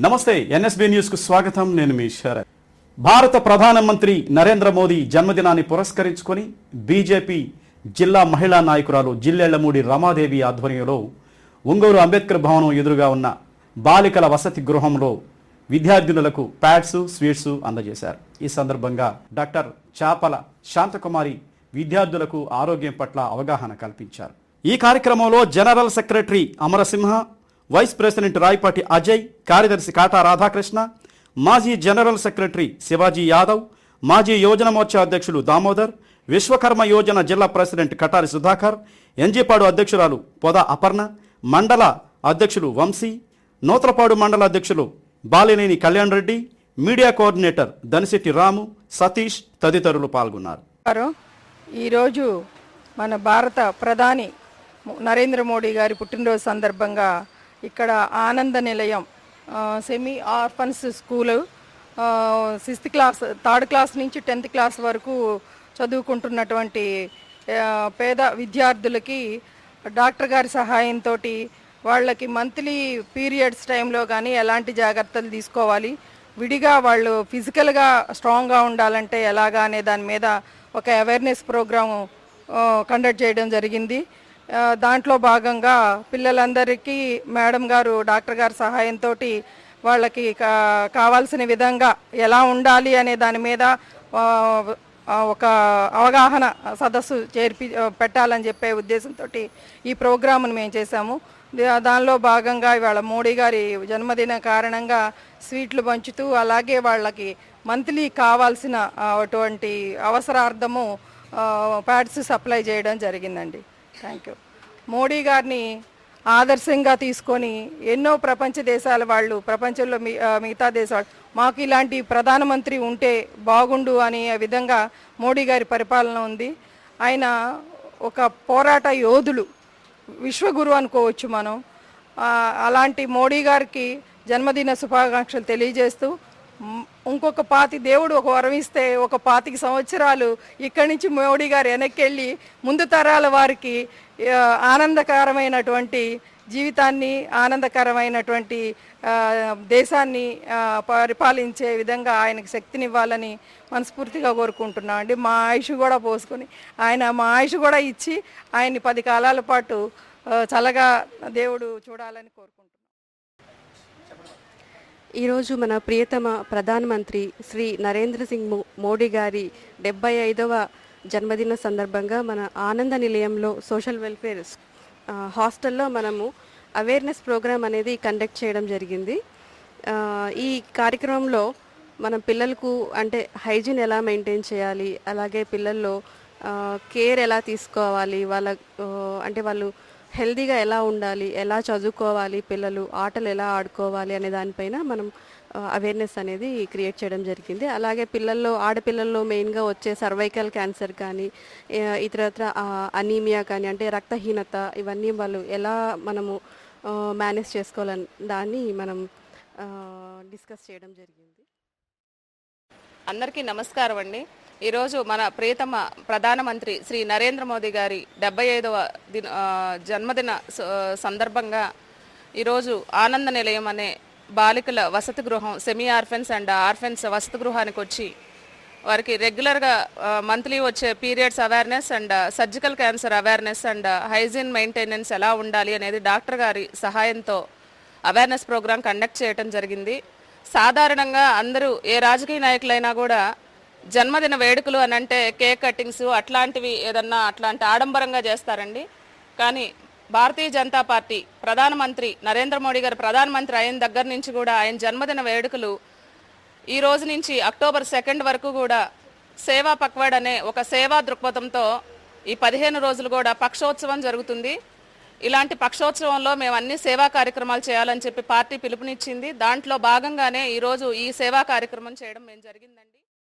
నమస్తే ఎన్ఎస్బి న్యూస్కు స్వాగతం. నేను మీ శరత్. భారత ప్రధానమంత్రి నరేంద్ర మోదీ జన్మదినాన్ని పురస్కరించుకొని బీజేపీ జిల్లా మహిళా నాయకురాలు జిల్లెళ్ళమూడి రమాదేవి ఆధ్వర్యంలో ఒంగోలు అంబేద్కర్ భవనం ఎదురుగా ఉన్న బాలికల వసతి గృహంలో విద్యార్థినులకు ప్యాడ్స్ స్వీట్స్ అందజేశారు. ఈ సందర్భంగా డాక్టర్ చాపల శాంతకుమారి విద్యార్థులకు ఆరోగ్యం పట్ల అవగాహన కల్పించారు. ఈ కార్యక్రమంలో general secretary Amarasimha vice president Rayapati Ajay కార్యదర్శి కాటా రాధాకృష్ణ మాజీ జనరల్ సెక్రటరీ శివాజీ యాదవ్ మాజీ యోజన మోర్చా అధ్యక్షులు దామోదర్ విశ్వకర్మ యోజన జిల్లా ప్రెసిడెంట్ కటారి సుధాకర్ ఎన్జీపాడు అధ్యక్షురాలు పొద అపర్ణ మండల అధ్యక్షులు వంశీ నూతలపాడు మండల అధ్యక్షులు బాలినేని కళ్యాణ్ రెడ్డి మీడియా కోఆర్డినేటర్ దనిశెట్టి రాము సతీష్ తదితరులు పాల్గొన్నారు. ఈరోజు మన భారత ప్రధాని నరేంద్ర మోడీ గారి పుట్టినరోజు సందర్భంగా ఇక్కడ Ananda Nilayam semi orphans school sixth class third class నుంచి టెన్త్ క్లాస్ వరకు చదువుకుంటున్నటువంటి పేద విద్యార్థులకి డాక్టర్ గారి సహాయంతో వాళ్ళకి మంత్లీ పీరియడ్స్ టైంలో కానీ ఎలాంటి జాగ్రత్తలు తీసుకోవాలి. విడిగా వాళ్ళు ఫిజికల్గా స్ట్రాంగ్గా ఉండాలంటే ఎలాగా అనే దాని మీద ఒక అవేర్నెస్ ప్రోగ్రాము కండక్ట్ చేయడం జరిగింది. దాంట్లో భాగంగా పిల్లలందరికీ మేడం గారు డాక్టర్ గారి సహాయంతో వాళ్ళకి కావాల్సిన విధంగా ఎలా ఉండాలి అనే దాని మీద ఒక అవగాహన సదస్సు చేర్పి పెట్టాలని చెప్పే ఉద్దేశంతో ఈ ప్రోగ్రామ్ను మేము చేశాము. దానిలో భాగంగా ఇవాళ మోడీ గారి జన్మదిన కారణంగా స్వీట్లు పంచుతూ అలాగే వాళ్ళకి మంత్లీ కావాల్సిన అటువంటి అవసరార్థము ప్యాడ్స్ సప్లై చేయడం జరిగిందండి. Thank you. మోడీ గారిని ఆదర్శంగా తీసుకొని ఎన్నో ప్రపంచ దేశాల వాళ్ళు ప్రపంచంలో మిగతా దేశాలు మాకు ఇలాంటి ప్రధానమంత్రి ఉంటే బాగుండు అనే విధంగా మోడీ గారి పరిపాలన ఉంది. ఆయన ఒక పోరాట యోధులు విశ్వగురు అనుకోవచ్చు మనం. అలాంటి మోడీ గారికి జన్మదిన శుభాకాంక్షలు తెలియజేస్తూ ఇంకొక పాతి దేవుడు ఒక వరం ఇస్తే ఒక పాతికి సంవత్సరాలు ఇక్కడి నుంచి మోడీ గారు వెనక్కి వెళ్ళి ముందు తరాల వారికి ఆనందకరమైనటువంటి జీవితాన్ని ఆనందకరమైనటువంటి దేశాన్ని పరిపాలించే విధంగా ఆయనకి శక్తినివ్వాలని మనస్ఫూర్తిగా కోరుకుంటున్నాం అండి. మా ఆయుష్ కూడా పోసుకొని ఆయన మా ఆయుష్ కూడా ఇచ్చి ఆయన్ని పది కాలాల పాటు చల్లగా దేవుడు చూడాలని కోరుకుంటున్నాం. ఈరోజు మన ప్రియతమ ప్రధానమంత్రి శ్రీ నరేంద్ర సింగ్ మోడీ గారి డెబ్బై ఐదవ జన్మదిన సందర్భంగా మన ఆనంద నిలయంలో సోషల్ వెల్ఫేర్ హాస్టల్లో మనము అవేర్నెస్ ప్రోగ్రామ్ అనేది కండక్ట్ చేయడం జరిగింది. ఈ కార్యక్రమంలో మనం పిల్లలకు అంటే హైజీన్ ఎలా మెయింటైన్ చేయాలి అలాగే పిల్లల్లో కేర్ ఎలా తీసుకోవాలి వాళ్ళ అంటే వాళ్ళు హెల్దీగా ఎలా ఉండాలి ఎలా చదువుకోవాలి పిల్లలు ఆటలు ఎలా ఆడుకోవాలి అనే దానిపైన మనం అవేర్నెస్ అనేది క్రియేట్ చేయడం జరిగింది. అలాగే పిల్లల్లో ఆడపిల్లల్లో మెయిన్గా వచ్చే సర్వైకల్ క్యాన్సర్ కానీ ఇతరత్ర అనీమియా కానీ అంటే రక్తహీనత ఇవన్నీ వాళ్ళు ఎలా మనము మేనేజ్ చేసుకోవాలని దాన్ని మనం డిస్కస్ చేయడం జరిగింది. అందరికీ నమస్కారం అండి. ఈరోజు మన ప్రియతమ ప్రధానమంత్రి శ్రీ నరేంద్ర మోదీ గారి డెబ్బై ఐదవ దిన జన్మదిన స- సందర్భంగా ఈరోజు ఆనంద నిలయం అనే బాలికల వసతి గృహం సెమీ ఆర్ఫెన్స్ అండ్ ఆర్ఫెన్స్ వసతి గృహానికి వచ్చి వారికి రెగ్యులర్గా మంత్లీ వచ్చే periods awareness and surgical cancer awareness and hygiene maintenance ఎలా ఉండాలి అనేది డాక్టర్ గారి సహాయంతో అవేర్నెస్ ప్రోగ్రాం కండక్ట్ చేయడం జరిగింది. సాధారణంగా అందరూ ఏ రాజకీయ నాయకులైనా కూడా జన్మదిన వేడుకలు అని అంటే కేక్ కట్టింగ్స్ అట్లాంటివి ఏదన్నా అట్లాంటి ఆడంబరంగా చేస్తారండి. కానీ భారతీయ జనతా పార్టీ ప్రధానమంత్రి నరేంద్ర మోడీ గారు ప్రధానమంత్రి అయిన దగ్గర నుంచి కూడా ఆయన జన్మదిన వేడుకలు ఈ రోజు నుంచి అక్టోబర్ సెకండ్ వరకు కూడా సేవా పక్వాడ్ అనే ఒక సేవా దృక్పథంతో ఈ పదిహేను రోజులు కూడా పక్షోత్సవం జరుగుతుంది. ఇలాంటి పక్షోత్సవంలో మేము అన్ని సేవా కార్యక్రమాలు చేయాలని చెప్పి పార్టీ పిలుపునిచ్చింది. దాంట్లో భాగంగానే ఈరోజు ఈ సేవా కార్యక్రమం చేయడం మేము జరిగిందండి.